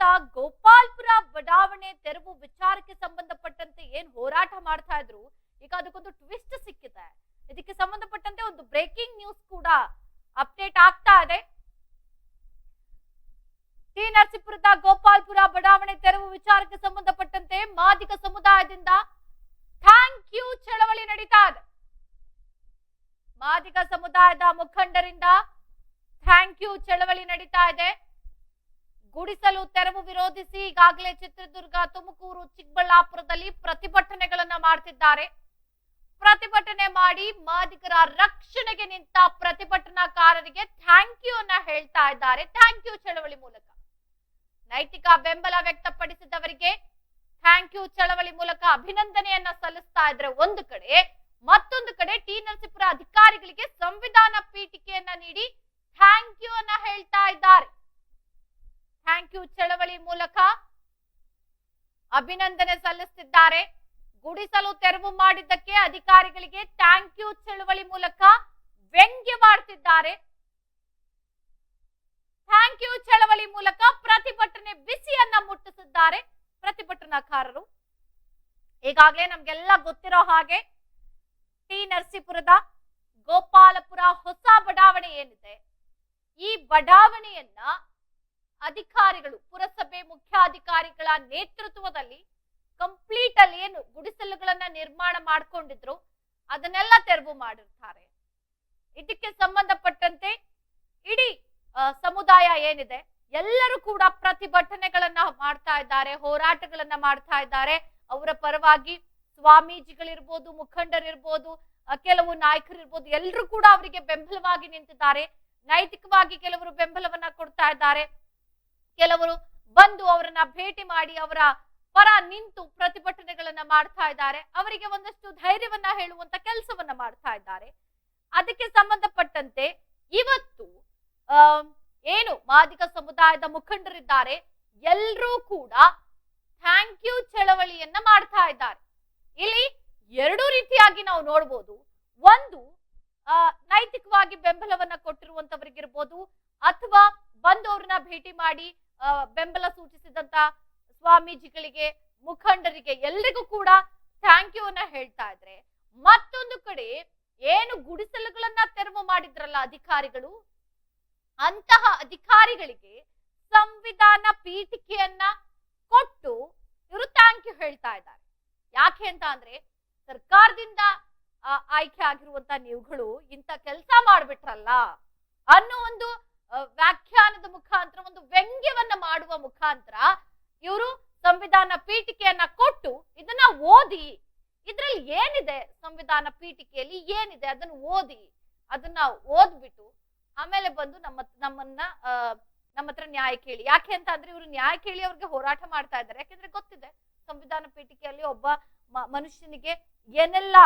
ನರಸೀಪುರದ ಗೋಪಾಲ್ಪುರ ಬಡಾವಣೆ ತೆರವು ವಿಚಾರಕ್ಕೆ ಸಂಬಂಧಪಟ್ಟಂತೆ ಏನ್ ಹೋರಾಟ ಮಾಡ್ತಾ ಇದ್ರು, ಈಗ ಅದಕ್ಕೊಂದು ಟ್ವಿಸ್ಟ್ ಸಿಕ್ಕಿದೆ. ಇದಕ್ಕೆ ಸಂಬಂಧಪಟ್ಟಂತೆ ಒಂದು ಬ್ರೇಕಿಂಗ್ ನ್ಯೂಸ್ ಕೂಡ ಅಪ್ಡೇಟ್ ಆಗ್ತಾ ಇದೆ. ಟಿ ನರಸೀಪುರದ ಗೋಪಾಲ್ಪುರ ಬಡಾವಣೆ ತೆರವು ವಿಚಾರಕ್ಕೆ ಸಂಬಂಧಪಟ್ಟಂತೆ ಮಾದಿಗ ಸಮುದಾಯದಿಂದ ಥ್ಯಾಂಕ್ ಯು ಚಳವಳಿ ನಡೀತಾ ಇದೆ. ಮಾದಿಗ ಸಮುದಾಯದ ಮುಖಂಡರಿಂದ ಥ್ಯಾಂಕ್ ಯು ಚಳವಳಿ ನಡೀತಾ ಇದೆ. ಗುಡಿಸಲು ತೆರವು ವಿರೋಧಿಸಿ ಈಗಾಗಲೇ ಚಿತ್ರದುರ್ಗ, ತುಮಕೂರು, ಚಿಕ್ಕಬಳ್ಳಾಪುರದಲ್ಲಿ ಪ್ರತಿಭಟನೆಗಳನ್ನ ಮಾಡ್ತಿದ್ದಾರೆ. ಪ್ರತಿಭಟನೆ ಮಾಡಿ ಮಾದಿಗರ ರಕ್ಷಣೆಗೆ ನಿಂತ ಪ್ರತಿಭಟನಾಕಾರರಿಗೆ ಥ್ಯಾಂಕ್ ಯು ಅನ್ನ ಹೇಳ್ತಾ ಇದ್ದಾರೆ. ಥ್ಯಾಂಕ್ ಯು ಚಳವಳಿ ಮೂಲಕ. ನೈತಿಕ ಬೆಂಬಲ ವ್ಯಕ್ತಪಡಿಸಿದವರಿಗೆ ಥ್ಯಾಂಕ್ ಯು ಚಳವಳಿ ಮೂಲಕ ಅಭಿನಂದನೆಯನ್ನ ಸಲ್ಲಿಸ್ತಾ ಇದ್ರೆ ಒಂದು ಕಡೆ, ಮತ್ತೊಂದು ಕಡೆ ಟಿ ನರಸೀಪುರ ಅಧಿಕಾರಿಗಳಿಗೆ ಸಂವಿಧಾನ ಪೀಠಿಕೆಯನ್ನ ನೀಡಿ ಥ್ಯಾಂಕ್ ಯು ಅನ್ನ ಹೇಳ್ತಾ ಇದ್ದಾರೆ. ಥ್ಯಾಂಕ್ ಯು ಚಳವಳಿ ಮೂಲಕ ಅಭಿನಂದನೆ ಸಲ್ಲಿಸುತ್ತಿದ್ದಾರೆ ಗುಡಿಸಲು ತೆರವು ಮಾಡಿದ್ದಕ್ಕೆ ಅಧಿಕಾರಿಗಳಿಗೆ ಥ್ಯಾಂಕ್ ಯು ಚಳವಳಿ ಮೂಲಕ ವ್ಯಂಗ್ಯ ಮಾಡ್ತಿದ್ದಾರೆ. ಥ್ಯಾಂಕ್ ಯು ಚಳವಳಿ ಮೂಲಕ ಪ್ರತಿಭಟನೆ ಬಿಸಿಯನ್ನ ಮುಟ್ಟಿಸಿದ್ದಾರೆ ಪ್ರತಿಭಟನಾಕಾರರು. ಈಗಾಗಲೇ ನಮ್ಗೆಲ್ಲ ಗೊತ್ತಿರೋ ಹಾಗೆ ಟಿ ನರಸೀಪುರದ ಗೋಪಾಲಪುರ ಹೊಸ ಬಡಾವಣೆ ಏನಿದೆ? ಈ ಬಡಾವಣೆಯನ್ನ ಅಧಿಕಾರಿಗಳು, ಪುರಸಭೆ ಮುಖ್ಯಾಧಿಕಾರಿಗಳ ನೇತೃತ್ವದಲ್ಲಿ ಕಂಪ್ಲೀಟ್ ಅಲ್ಲಿ ಏನು ಗುಡಿಸಲುಗಳನ್ನ ನಿರ್ಮಾಣ ಮಾಡ್ಕೊಂಡಿದ್ರು, ಅದನ್ನೆಲ್ಲ ತೆರವು ಮಾಡಿರ್ತಾರೆ. ಇದಕ್ಕೆ ಸಂಬಂಧಪಟ್ಟಂತೆ ಇಡೀ ಸಮುದಾಯ ಏನಿದೆ, ಎಲ್ಲರೂ ಕೂಡ ಪ್ರತಿಭಟನೆಗಳನ್ನ ಮಾಡ್ತಾ ಇದ್ದಾರೆ, ಹೋರಾಟಗಳನ್ನ ಮಾಡ್ತಾ ಇದ್ದಾರೆ. ಅವರ ಪರವಾಗಿ ಸ್ವಾಮೀಜಿಗಳಿರ್ಬೋದು, ಮುಖಂಡರಿರ್ಬೋದು ಕೆಲವು ನಾಯಕರಿರ್ಬೋದು ಎಲ್ಲರೂ ಕೂಡ ಅವರಿಗೆ ಬೆಂಬಲವಾಗಿ ನಿಂತಿದ್ದಾರೆ. ನೈತಿಕವಾಗಿ ಕೆಲವರು ಬೆಂಬಲವನ್ನ ಕೊಡ್ತಾ ಇದ್ದಾರೆ. ಕೆಲವರು ಬಂದು ಅವರನ್ನ ಭೇಟಿ ಮಾಡಿ ಅವರ ಪರ ನಿಂತು ಪ್ರತಿಭಟನೆಗಳನ್ನ ಮಾಡ್ತಾ ಇದ್ದಾರೆ. ಅವರಿಗೆ ಒಂದಷ್ಟು ಧೈರ್ಯವನ್ನ ಹೇಳುವಂತ ಕೆಲಸವನ್ನ ಮಾಡ್ತಾ ಇದ್ದಾರೆ. ಅದಕ್ಕೆ ಸಂಬಂಧಪಟ್ಟಂತೆ ಇವತ್ತು ಏನು ಮಾದಿಗ ಸಮುದಾಯದ ಮುಖಂಡರಿದ್ದಾರೆ. ಎಲ್ಲರೂ ಕೂಡ ಥ್ಯಾಂಕ್ ಯು ಚಳವಳಿಯನ್ನ ಮಾಡ್ತಾ ಇದ್ದಾರೆ. ಇಲ್ಲಿ ಎರಡು ರೀತಿಯಾಗಿ ನಾವು ನೋಡ್ಬೋದು. ಒಂದು ನೈತಿಕವಾಗಿ ಬೆಂಬಲವನ್ನ ಕೊಟ್ಟಿರುವಂತವರಿಗಿರ್ಬೋದು ಅಥವಾ ಬಂದು ಅವ್ರನ್ನ ಭೇಟಿ ಮಾಡಿ ಬೆಂಬಲ ಸೂಚಿಸಿದಂತ ಸ್ವಾಮೀಜಿಗಳಿಗೆ, ಮುಖಂಡರಿಗೆ ಎಲ್ರಿಗೂ ಕೂಡ ಥ್ಯಾಂಕ್ ಯು ಅನ್ನ ಹೇಳ್ತಾ ಇದ್ರೆ, ಮತ್ತೊಂದು ಕಡೆ ಏನು ಗುಡಿಸಲುಗಳನ್ನ ತೆರವು ಮಾಡಿದ್ರಲ್ಲ ಅಧಿಕಾರಿಗಳು? ಅಂತಹ ಅಧಿಕಾರಿಗಳಿಗೆ ಸಂವಿಧಾನ ಪೀಠಿಕೆಯನ್ನ ಕೊಟ್ಟು ಇವರು ಥ್ಯಾಂಕ್ ಯು ಹೇಳ್ತಾ ಇದ್ದಾರೆ. ಯಾಕೆ ಅಂತ ಅಂದ್ರೆ, ಸರ್ಕಾರದಿಂದ ಆಯ್ಕೆ ಆಗಿರುವಂತ ನೀವುಗಳು ಇಂಥ ಕೆಲಸ ಮಾಡ್ಬಿಟ್ರಲ್ಲ ಅನ್ನೋ ಒಂದು ವ್ಯಾಖ್ಯಾನದ ಮುಖಾಂತರ, ಒಂದು ವ್ಯಂಗ್ಯವನ್ನ ಮಾಡುವ ಮುಖಾಂತರ ಇವರು ಸಂವಿಧಾನ ಪೀಠಿಕೆಯನ್ನ ಕೊಟ್ಟು ಇದನ್ನ ಓದಿ, ಇದ್ರಲ್ಲಿ ಏನಿದೆ ಸಂವಿಧಾನ ಪೀಠಿಕೆಯಲ್ಲಿ? ಏನಿದೆ? ಅದನ್ನು ಓದಿ, ಅದನ್ನ ಓದ್ಬಿಟ್ಟು ಆಮೇಲೆ ಬಂದು ನಮ್ಮ, ನಮ್ಮನ್ನ ನಮ್ಮ ಹತ್ರ ನ್ಯಾಯ ಕೇಳಿ. ಯಾಕೆ ಅಂತ ಅಂದ್ರೆ ಇವರು ನ್ಯಾಯ ಕೇಳಿ ಅವ್ರಿಗೆ ಹೋರಾಟ ಮಾಡ್ತಾ ಇದ್ದಾರೆ. ಯಾಕೆಂದ್ರೆ ಗೊತ್ತಿದೆ, ಸಂವಿಧಾನ ಪೀಠಿಕೆಯಲ್ಲಿ ಒಬ್ಬ ಮನುಷ್ಯನಿಗೆ ಏನೆಲ್ಲ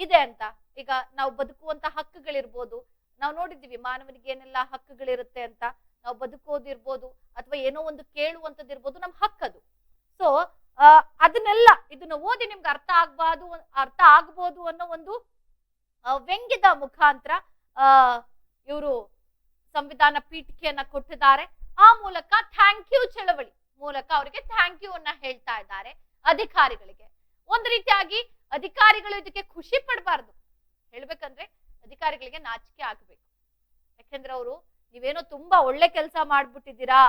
ಇದೆ ಅಂತ. ಈಗ ನಾವು ಬದುಕುವಂತ ಹಕ್ಕುಗಳಿರ್ಬೋದು ನಾವು ನೋಡಿದ್ದೀವಿ ಮಾನವನಿಗೆ ಏನೆಲ್ಲ ಹಕ್ಕುಗಳಿರುತ್ತೆ ಅಂತ. ನಾವು ಬದುಕೋದಿರ್ಬೋದು ಅಥವಾ ಏನೋ ಒಂದು ಕೇಳುವಂತದ್ದಿರ್ಬೋದು ನಮ್ಮ ಹಕ್ಕದು. ಸೊ ಅದನ್ನೆಲ್ಲ ಇದನ್ನ ಓದಿ ನಿಮ್ಗೆ ಅರ್ಥ ಆಗ್ಬಾರ್ದು ಅರ್ಥ ಆಗ್ಬೋದು ಅನ್ನೋ ಒಂದು ವ್ಯಂಗ್ಯದ ಮುಖಾಂತರ, ಆ, ಇವರು ಸಂವಿಧಾನ ಪೀಠಿಕೆಯನ್ನ ಕೊಟ್ಟಿದ್ದಾರೆ. ಆ ಮೂಲಕ ಥ್ಯಾಂಕ್ ಯು ಚಳವಳಿ ಮೂಲಕ ಅವರಿಗೆ ಥ್ಯಾಂಕ್ ಯು ಅನ್ನ ಹೇಳ್ತಾ ಇದ್ದಾರೆ ಅಧಿಕಾರಿಗಳಿಗೆ. ಒಂದು ರೀತಿಯಾಗಿ ಅಧಿಕಾರಿಗಳು ಇದಕ್ಕೆ ಖುಷಿ ಪಡಬಾರ್ದು. ಹೇಳ್ಬೇಕಂದ್ರೆ ಅಧಿಕಾರಿಗಳಿಗೆ ನಾಚಿಕೆ ಆಗ್ಬೇಕು. ಯಾಕೆಂದ್ರೆ ಅವರು ನೀವೇನೋ ತುಂಬಾ ಒಳ್ಳೆ ಕೆಲಸ ಮಾಡ್ಬಿಟ್ಟಿದ್ದೀರಾ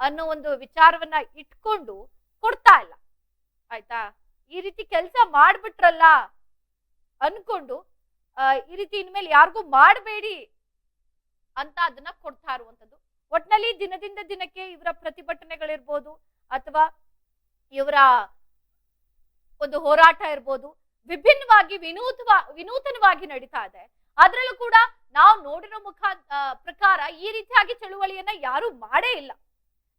ಅನ್ನೋ ಒಂದು ವಿಚಾರವನ್ನ ಇಟ್ಕೊಂಡು ಕೊಡ್ತಾ ಇಲ್ಲ. ಆಯ್ತಾ? ಈ ರೀತಿ ಕೆಲಸ ಮಾಡ್ಬಿಟ್ರಲ್ಲ ಅನ್ಕೊಂಡು ಈ ರೀತಿ ಇನ್ಮೇಲೆ ಯಾರಿಗೂ ಮಾಡಬೇಡಿ ಅಂತ ಅದನ್ನ ಕೊಡ್ತಾ ಇರುವಂತದ್ದು ಒಟ್ನಲ್ಲಿ ದಿನದಿಂದ ದಿನಕ್ಕೆ ಇವರ ಪ್ರತಿಭಟನೆಗಳಿರ್ಬೋದು ಅಥವಾ ಇವರ ಒಂದು ಹೋರಾಟ ಇರ್ಬೋದು, ವಿಭಿನ್ನವಾಗಿ ವಿನೂತ್ವ, ವಿನೂತನವಾಗಿ ನಡೀತಾ ಇದೆ. ಅದ್ರಲ್ಲೂ ಕೂಡ ನಾವು ನೋಡಿರೋ ಮುಖ ಪ್ರಕಾರ ಈ ರೀತಿಯಾಗಿ ಚಳುವಳಿಯನ್ನ ಯಾರು ಮಾಡೇ ಇಲ್ಲ.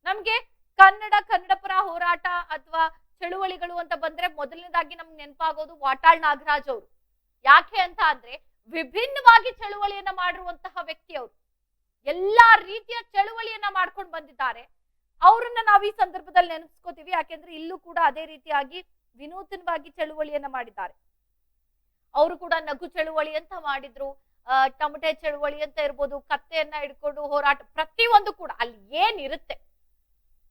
ನಮ್ಗೆ ಕನ್ನಡ ಕನ್ನಡ ಪರ ಹೋರಾಟ ಅಥವಾ ಚಳುವಳಿಗಳು ಅಂತ ಬಂದ್ರೆ ಮೊದಲನೇದಾಗಿ ನಮ್ಗೆ ನೆನಪಾಗೋದು ವಾಟಾಳ್ ನಾಗರಾಜ್ ಅವರು. ಯಾಕೆ ಅಂತ ಅಂದ್ರೆ ವಿಭಿನ್ನವಾಗಿ ಚಳುವಳಿಯನ್ನ ಮಾಡಿರುವಂತಹ ವ್ಯಕ್ತಿ ಅವರು. ಎಲ್ಲಾ ರೀತಿಯ ಚಳುವಳಿಯನ್ನ ಮಾಡ್ಕೊಂಡು ಬಂದಿದ್ದಾರೆ. ಅವ್ರನ್ನ ನಾವು ಈ ಸಂದರ್ಭದಲ್ಲಿ ನೆನೆಸ್ಕೋತೀವಿ. ಯಾಕೆಂದ್ರೆ ಇಲ್ಲೂ ಕೂಡ ಅದೇ ರೀತಿಯಾಗಿ ವಿನೂತನವಾಗಿ ಚಳುವಳಿಯನ್ನ ಮಾಡಿದ್ದಾರೆ. ಅವರು ಕೂಡ ನಗು ಚಳುವಳಿ ಅಂತ ಮಾಡಿದ್ರು. ಟಮಟೆ ಚಳುವಳಿ ಅಂತ ಇರ್ಬೋದು, ಕತ್ತೆಯನ್ನ ಹಿಡ್ಕೊಂಡು ಹೋರಾಟ ಪ್ರತಿಯೊಂದು ಕೂಡ ಅಲ್ಲಿ ಏನಿರುತ್ತೆ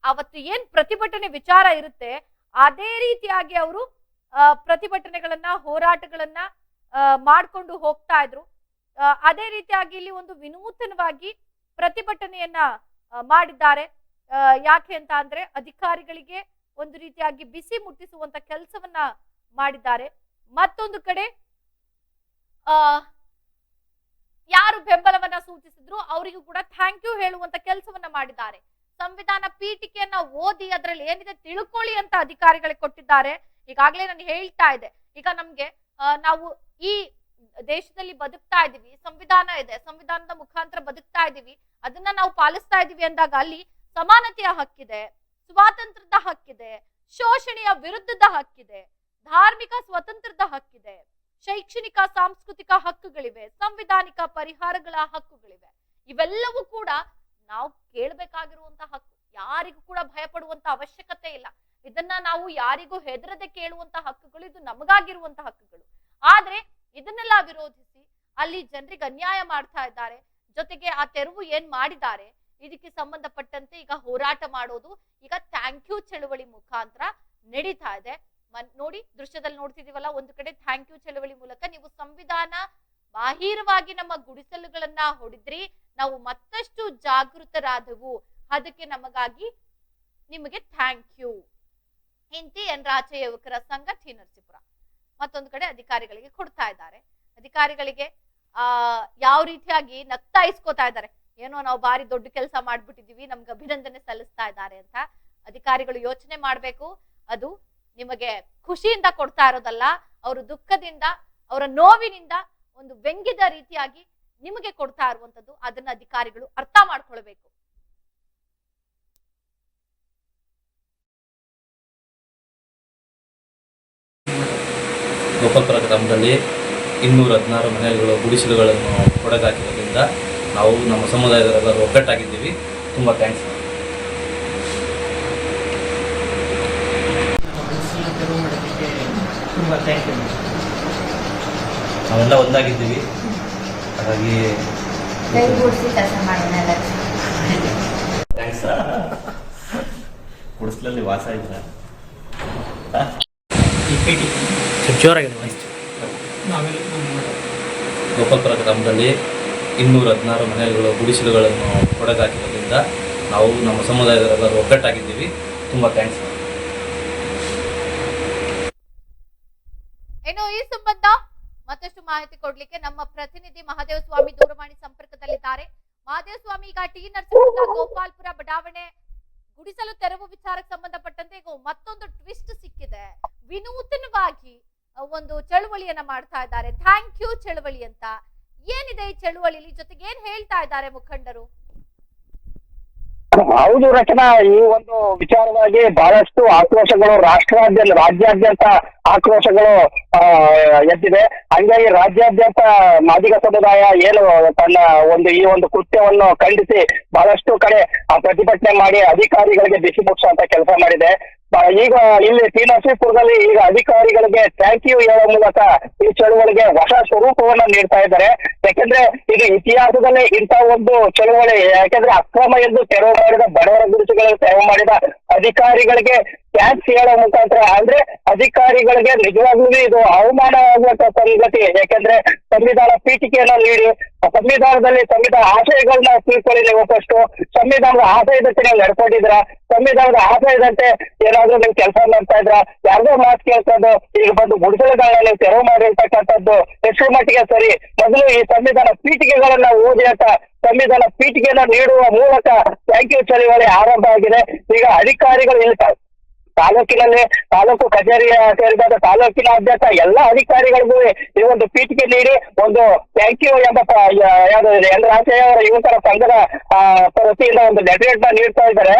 ಅವತ್ತು ಏನ್ ಪ್ರತಿಭಟನೆ ವಿಚಾರ ಇರುತ್ತೆ, ಅದೇ ರೀತಿಯಾಗಿ ಅವರು ಪ್ರತಿಭಟನೆಗಳನ್ನ, ಹೋರಾಟಗಳನ್ನ ಮಾಡ್ಕೊಂಡು ಹೋಗ್ತಾ ಇದ್ರು. ಅದೇ ರೀತಿಯಾಗಿ ಇಲ್ಲಿ ಒಂದು ವಿನೂತನವಾಗಿ ಪ್ರತಿಭಟನೆಯನ್ನ ಮಾಡಿದ್ದಾರೆ. ಯಾಕೆ ಅಂತ ಅಂದ್ರೆ ಅಧಿಕಾರಿಗಳಿಗೆ ಒಂದು ರೀತಿಯಾಗಿ ಬಿಸಿ ಮುಟ್ಟಿಸುವಂತ ಕೆಲಸವನ್ನ ಮಾಡಿದ್ದಾರೆ. ಮತ್ತೊಂದು ಕಡೆ ಯಾರು ಬೆಂಬಲವನ್ನ ಸೂಚಿಸಿದ್ರು ಅವರಿಗೂ ಕೂಡ ಥ್ಯಾಂಕ್ ಯು ಹೇಳುವಂತ ಕೆಲಸವನ್ನ ಮಾಡಿದ್ದಾರೆ. ಸಂವಿಧಾನ ಪೀಠಿಕೆಯನ್ನ ಓದಿ ಅದರಲ್ಲಿ ಏನಿದೆ ತಿಳ್ಕೊಳ್ಳಿ ಅಂತ ಅಧಿಕಾರಿಗಳಿಗೆ ಕೊಟ್ಟಿದ್ದಾರೆ. ಈಗಾಗಲೇ ನಾನು ಹೇಳ್ತಾ ಇದೆ ಈಗ ನಮ್ಗೆ ನಾವು ಈ ದೇಶದಲ್ಲಿ ಬದುಕ್ತಾ ಇದೀವಿ ಸಂವಿಧಾನ ಇದೆ, ಸಂವಿಧಾನದ ಮುಖಾಂತರ ಬದುಕ್ತಾ ಇದೀವಿ ಅದನ್ನ ನಾವು ಪಾಲಿಸ್ತಾ ಇದೀವಿ ಅಂದಾಗ ಅಲ್ಲಿ ಸಮಾನತೆಯ ಹಕ್ಕಿದೆ, ಸ್ವಾತಂತ್ರ್ಯದ ಹಕ್ಕಿದೆ, ಶೋಷಣೆಯ ವಿರುದ್ಧದ ಹಕ್ಕಿದೆ, ಧಾರ್ಮಿಕ ಸ್ವತಂತ್ರದ ಹಕ್ಕಿದೆ. ಶೈಕ್ಷಣಿಕ, ಸಾಂಸ್ಕೃತಿಕ ಹಕ್ಕುಗಳಿವೆ, ಸಂವಿಧಾನಿಕ ಪರಿಹಾರಗಳ ಹಕ್ಕುಗಳಿವೆ. ಇವೆಲ್ಲವೂ ಕೂಡ ನಾವು ಕೇಳಬೇಕಾಗಿರುವಂತ ಹಕ್ಕು. ಯಾರಿಗೂ ಕೂಡ ಭಯ ಪಡುವಂತ ಅವಶ್ಯಕತೆ ಇಲ್ಲ. ಇದನ್ನ ನಾವು ಯಾರಿಗೂ ಹೆದರದೆ ಕೇಳುವಂತ ಹಕ್ಕುಗಳು ಇದು ನಮಗಾಗಿರುವಂತ ಹಕ್ಕುಗಳು. ಆದ್ರೆ ಇದನ್ನೆಲ್ಲ ವಿರೋಧಿಸಿ ಅಲ್ಲಿ ಜನರಿಗೆ ಅನ್ಯಾಯ ಮಾಡ್ತಾ ಇದ್ದಾರೆ. ಜೊತೆಗೆ ಆ ತೆರವು ಏನ್ ಮಾಡಿದ್ದಾರೆ? ಇದಕ್ಕೆ ಸಂಬಂಧಪಟ್ಟಂತೆ ಈಗ ಹೋರಾಟ ಮಾಡೋದು ಈಗ ಥ್ಯಾಂಕ್ ಯು ಚಳುವಳಿ ಮುಖಾಂತರ ನಡೀತಾ ಇದೆ. ನೋಡಿ ದೃಶ್ಯದಲ್ಲಿ ನೋಡ್ತಿದೀವಲ್ಲ ಒಂದು ಕಡೆ ಥ್ಯಾಂಕ್ ಯು ಚಳವಳಿ ಮೂಲಕ ನೀವು ಸಂವಿಧಾನ ಬಾಹಿರವಾಗಿ ನಮ್ಮ ಗುಡಿಸಲುಗಳನ್ನ ಹೊಡೆದ್ರಿ, ನಾವು ಮತ್ತಷ್ಟು ಜಾಗೃತರಾದವು. ಅದಕ್ಕೆ ನಮಗಾಗಿ ನಿಮಗೆ ಥ್ಯಾಂಕ್ ಯು ಇಂತಿ ಎನ್ ರಾಜ ಯುವಕರ ಸಂಘ ಟಿ ನರಸೀಪುರ. ಮತ್ತೊಂದು ಕಡೆ ಅಧಿಕಾರಿಗಳಿಗೆ ಕೊಡ್ತಾ ಇದ್ದಾರೆ. ಅಧಿಕಾರಿಗಳಿಗೆ, ಆ, ಯಾವ ರೀತಿಯಾಗಿ ನಗ್ತಾ ಇಸ್ಕೋತಾ ಇದ್ದಾರೆ. ಏನೋ ನಾವು ಬಾರಿ ದೊಡ್ಡ ಕೆಲಸ ಮಾಡ್ಬಿಟ್ಟಿದೀವಿ ನಮ್ಗೆ ಅಭಿನಂದನೆ ಸಲ್ಲಿಸ್ತಾ ಇದ್ದಾರೆ ಅಂತ ಅಧಿಕಾರಿಗಳು ಯೋಚನೆ ಮಾಡ್ಬೇಕು. ಅದು ನಿಮಗೆ ಖುಷಿಯಿಂದ ಕೊಡ್ತಾ ಇರೋದಲ್ಲ, ಅವರು ದುಃಖದಿಂದ, ಅವರ ನೋವಿನಿಂದ ಒಂದು ವ್ಯಂಗ್ಯದ ರೀತಿಯಾಗಿ ನಿಮಗೆ ಕೊಡ್ತಾ ಇರುವಂತದ್ದು, ಅದನ್ನ ಅಧಿಕಾರಿಗಳು ಅರ್ಥ ಮಾಡ್ಕೊಳ್ಬೇಕು. ಗೋಪಾಲ್ಪುರ ಗ್ರಾಮದಲ್ಲಿ ಇನ್ನೂರ ಹದಿನಾರು ಮನೆಗಳು ಗುಡಿಸಲುಗಳನ್ನು ಹೊಡೆದಾಕಿರೋದ್ರಿಂದ ನಾವು ನಮ್ಮ ಸಮುದಾಯದವರೆಲ್ಲರೂ ಒಗ್ಗಟ್ಟಾಗಿದ್ದೀವಿ. ತುಂಬ ಥ್ಯಾಂಕ್ಸ್ ತುಂಬ ಥ್ಯಾಂಕ್ ಯು ನಾವೆಲ್ಲ ಒಂದಾಗಿದ್ದೀವಿ. ಹಾಗಾಗಿ ಕೈಗೂಡಿಸಿ ಕೆಲಸ ಮಾಡೋಣ ಎಲ್ಲ ಥ್ಯಾಂಕ್ಸ್ ಗುಡಿಸಲಲ್ಲಿ ವಾಸ ಇದ್ರ ವಾಯ್ಸ್. ನಾವೆಲ್ಲ ಗೋಪಾಲ್ಪುರ ಗ್ರಾಮದಲ್ಲಿ ಇನ್ನೂರ ಹದಿನಾರು ಮನೆಗಳು ಗುಡಿಸಲುಗಳನ್ನು ಹೊಡೆದಾಕಿರೋದ್ರಿಂದ ನಾವು ನಮ್ಮ ಸಮುದಾಯದವರೆಲ್ಲರೂ ಒಗ್ಗಟ್ಟಾಗಿದ್ದೀವಿ. ತುಂಬ ಥ್ಯಾಂಕ್ಸ್ ಇನ್ನು ಈ ಸಂಬಂಧ ಮತ್ತಷ್ಟು ಮಾಹಿತಿ ಕೊಡ್ಲಿಕ್ಕೆ ನಮ್ಮ ಪ್ರತಿನಿಧಿ ಮಹಾದೇವ ಸ್ವಾಮಿ ದೂರವಾಣಿ ಸಂಪರ್ಕದಲ್ಲಿದ್ದಾರೆ. ಮಹಾದೇವ ಸ್ವಾಮಿ, ಈಗ ಟಿ ನರಸೀಪುರ ಗೋಪಾಲ್ಪುರ ಬಡಾವಣೆ ಗುಡಿಸಲು ತೆರವು ವಿಚಾರಕ್ಕೆ ಸಂಬಂಧಪಟ್ಟಂತೆ ಈಗ ಮತ್ತೊಂದು ಟ್ವಿಸ್ಟ್ ಸಿಕ್ಕಿದೆ. ವಿನೂತನವಾಗಿ ಒಂದು ಚಳುವಳಿಯನ್ನ ಮಾಡ್ತಾ ಇದ್ದಾರೆ. ಥ್ಯಾಂಕ್ ಯು ಚಳುವಳಿ ಅಂತ. ಏನಿದೆ ಈ ಚಳುವಳಿಲಿ? ಜೊತೆಗೆ ಏನ್ ಹೇಳ್ತಾ ಇದ್ದಾರೆ ಮುಖಂಡರು? ಹೌದು ರಚನಾ, ಈ ಒಂದು ವಿಚಾರವಾಗಿ ಬಹಳಷ್ಟು ಆಕ್ರೋಶಗಳು ರಾಷ್ಟ್ರಾದ್ಯಂತ ರಾಜ್ಯಾದ್ಯಂತ ಆಕ್ರೋಶಗಳು ಎದ್ದಿದೆ. ಹಂಗಾಗಿ ರಾಜ್ಯಾದ್ಯಂತ ಮಾದಿಗ ಸಮುದಾಯ ಏನು ತನ್ನ ಒಂದು, ಈ ಒಂದು ಕೃತ್ಯವನ್ನು ಖಂಡಿಸಿ ಬಹಳಷ್ಟು ಕಡೆ ಆ ಪ್ರತಿಭಟನೆ ಮಾಡಿ ಅಧಿಕಾರಿಗಳಿಗೆ ಬಿಸಿ ಮುಟ್ಟಿಸುವಂತ ಕೆಲಸ ಮಾಡಿದೆ. ಈಗ ಇಲ್ಲಿ ಟಿ ನರಸೀಪುರದಲ್ಲಿ ಈಗ ಅಧಿಕಾರಿಗಳಿಗೆ ಥ್ಯಾಂಕ್ ಯು ಹೇಳೋ ಮೂಲಕ ಈ ಚಳುವಳಿಗೆ ಹೊಸ ಸ್ವರೂಪವನ್ನ ನೀಡ್ತಾ ಇದ್ದಾರೆ. ಯಾಕೆಂದ್ರೆ ಇದು ಇತಿಹಾಸದಲ್ಲೇ ಇಂಥ ಒಂದು ಚಳುವಳಿ, ಯಾಕೆಂದ್ರೆ ಅಕ್ರಮ ಎಂದು ತೆರವು ಮಾಡಿದ ಬಡವರ ಗುರುತುಗಳನ್ನು ತೆರವು ಮಾಡಿದ ಅಧಿಕಾರಿಗಳಿಗೆ ಟ್ಯಾಕ್ಸ್ ಹೇಳೋ ಮುಖಾಂತರ, ಅಂದ್ರೆ ಅಧಿಕಾರಿಗಳಿಗೆ ನಿಜವಾಗ್ಲೂ ಇದು ಅವಮಾನ ಆಗುವಂತ ಸಂಗತಿ ಯಾಕಂದ್ರೆ ಸಂವಿಧಾನ ಪೀಠಿಕೆಯನ್ನ ನೀಡಿ ಸಂವಿಧಾನದಲ್ಲಿ ಸಂವಿಧಾನ ಆಶಯಗಳನ್ನ ತಿಳ್ಕೊಳ್ಳಿ ನೀವು ಫಸ್ಟ್ ಸಂವಿಧಾನದ ಆಶಯದಂತೆ ನೀವು ನಡ್ಕೊಂಡಿದ್ರ ಸಂವಿಧಾನದ ಆಶಯದಂತೆ ಏನಾದ್ರೂ ನೀವು ಕೆಲಸ ಮಾಡ್ತಾ ಇದ್ರ ಯಾರ್ದೋ ಮಾತು ಕೇಳ್ತದ್ದು ಈಗ ಬಂದು ಗುಡಿಸಲುಗಳನ್ನ ನೀವು ತೆರವು ಮಾಡಿರ್ತಕ್ಕಂಥದ್ದು ಎಷ್ಟು ಮಟ್ಟಿಗೆ ಸರಿ. ಮೊದಲು ಈ ಸಂವಿಧಾನ ಪೀಠಿಕೆಗಳನ್ನ ಓದಿ ಅಂತ ಸಂವಿಧಾನ ಪೀಠಿಕೆಯನ್ನ ನೀಡುವ ಮೂಲಕ ಥ್ಯಾಂಕ್ ಯು ಚಳವಳಿ ಆರಂಭ ಆಗಿದೆ. ಈಗ ಅಧಿಕಾರಿಗಳು ಇಲ್ಲಿ ತಾಲೂಕಿನಲ್ಲಿ ತಾಲೂಕು ಕಚೇರಿಯ ಸೇರಿದಂತ ತಾಲೂಕಿನ ಅಧ್ಯಕ್ಷ ಎಲ್ಲ ಅಧಿಕಾರಿಗಳಿಗೂ ಈ ಒಂದು ಪೀಠಿಕೆ ನೀಡಿ ಒಂದು ಥ್ಯಾಂಕ್ ಯು ಎಂಬ ಎಲ್ಲ ಯಾವ್ದು ಎನ್ ರಾಜಯ್ಯ ಅವರ ಯುವಕರ ಸಂಘದ ವತಿಯಿಂದ ಒಂದು ಲೆಟರೇಟ್ನ ನೀಡ್ತಾ ಇದ್ದಾರೆ.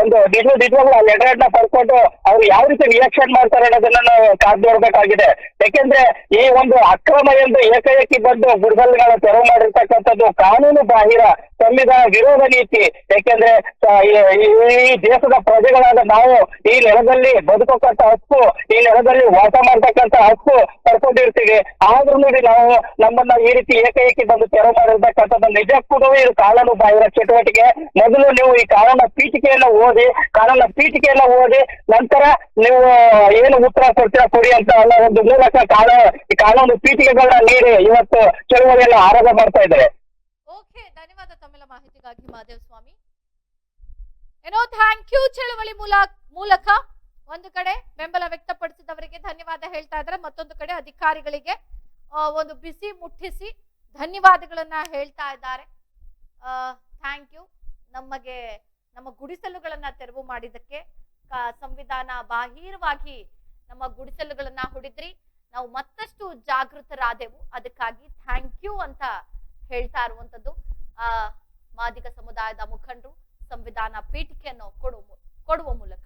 ಒಂದು ನಿಜ ನಿಜವಾಗ್ಲೂ ಆ ಲೆಟರೇಟ್ನ ಪಡ್ಕೊಂಡು ಅವ್ರು ಯಾವ ರೀತಿ ರಿಯಾಕ್ಷನ್ ಮಾಡ್ತಾರೆ ಅನ್ನೋದನ್ನ ನಾವು ಕಾದ್ ನೋಡ್ಬೇಕಾಗಿದೆ. ಯಾಕೆಂದ್ರೆ ಈ ಒಂದು ಅಕ್ರಮ ಎಂದು ಏಕಾಏಕಿ ಬಂದು ಗುಡ್ಗಲ್ಗಳ ತೆರವು ಮಾಡಿರ್ತಕ್ಕಂಥದ್ದು ಕಾನೂನು ಬಾಹಿರ ಸಂವಿಧಾನ ವಿರೋಧ ನೀತಿ. ಯಾಕೆಂದ್ರೆ ಈ ದೇಶದ ಪ್ರಜೆಗಳಾದ ನಾವು ಈ ನೆಲದಲ್ಲಿ ಬದುಕಕ್ಕಂತ ಹಕ್ಕು, ಈ ನೆಲದಲ್ಲಿ ವಾಸ ಮಾಡ್ತಕ್ಕಂತ ಹಕ್ಕು ಪಡ್ಕೊಂಡಿರ್ತೀವಿ ಆದ್ರೂ ನಾವು ನಮ್ಮನ್ನ ಈ ರೀತಿ ಏಕೈಕಿ ಬಂದು ತೆರವು ಮಾಡಿರ್ತಕ್ಕಂಥದ್ದು ಕೂಡ ಇದು ಕಾನೂನು ಬಾಹಿರ ಚಟುವಟಿಕೆ. ಮೊದಲು ನೀವು ಈ ಕಾನೂನ ಪೀಠಿಕೆಯನ್ನ ಓದಿ, ಕಾನೂನ ಪೀಠಿಕೆಯನ್ನ ಓದಿ, ನಂತರ ನೀವು ಏನು ಉತ್ತರ ಕೊಡ್ತೀರಾ ಕೊಡಿ ಅಂತ ಅನ್ನೋ ಒಂದು ಮೂಲಕ ಕಾನೂನು, ಈ ಕಾನೂನು ಪೀಠಿಕೆಗಳನ್ನ ನೀಡಿ ಇವತ್ತು ಚಳುವಳಿಯನ್ನ ಆರಂಭ ಮಾಡ್ತಾ ಇದ್ದಾರೆ. ಧನ್ಯವಾದ ತಮ್ಮೆಲ್ಲ ಮಾಹಿತಿಗಾಗಿ, ಮಹಾದೇವ ಸ್ವಾಮಿ. ಏನೋ ಥ್ಯಾಂಕ್ ಯು ಚಳವಳಿ ಮೂಲ ಮೂಲಕ ಒಂದು ಕಡೆ ಬೆಂಬಲ ವ್ಯಕ್ತಪಡಿಸಿದವರಿಗೆ ಧನ್ಯವಾದ ಹೇಳ್ತಾ ಇದ್ದಾರೆ. ಮತ್ತೊಂದು ಕಡೆ ಅಧಿಕಾರಿಗಳಿಗೆ ಒಂದು ಬಿಸಿ ಮುಟ್ಟಿಸಿ ಧನ್ಯವಾದಗಳನ್ನ ಹೇಳ್ತಾ ಇದ್ದಾರೆ. ಥ್ಯಾಂಕ್ ಯು ನಮಗೆ, ನಮ್ಮ ಗುಡಿಸಲುಗಳನ್ನ ತೆರವು ಮಾಡಿದ್ದಕ್ಕೆ ಸಂವಿಧಾನ ಬಾಹಿರವಾಗಿ ನಮ್ಮ ಗುಡಿಸಲುಗಳನ್ನ ಹೊಡಿದ್ರಿ. ನಾವು ಮತ್ತಷ್ಟು ಜಾಗೃತರಾದೆವು. ಅದಕ್ಕಾಗಿ ಥ್ಯಾಂಕ್ ಯು ಅಂತ ಹೇಳ್ತಾ ಇರುವಂತದ್ದು, ಆ, ಮಾದಿಗ ಸಮುದಾಯದ ಮುಖಂಡರು, ಸಂವಿಧಾನ ಪೀಠಿಕೆಯನ್ನು ಕೊಡುವ ಕೊಡುವ ಮೂಲಕ.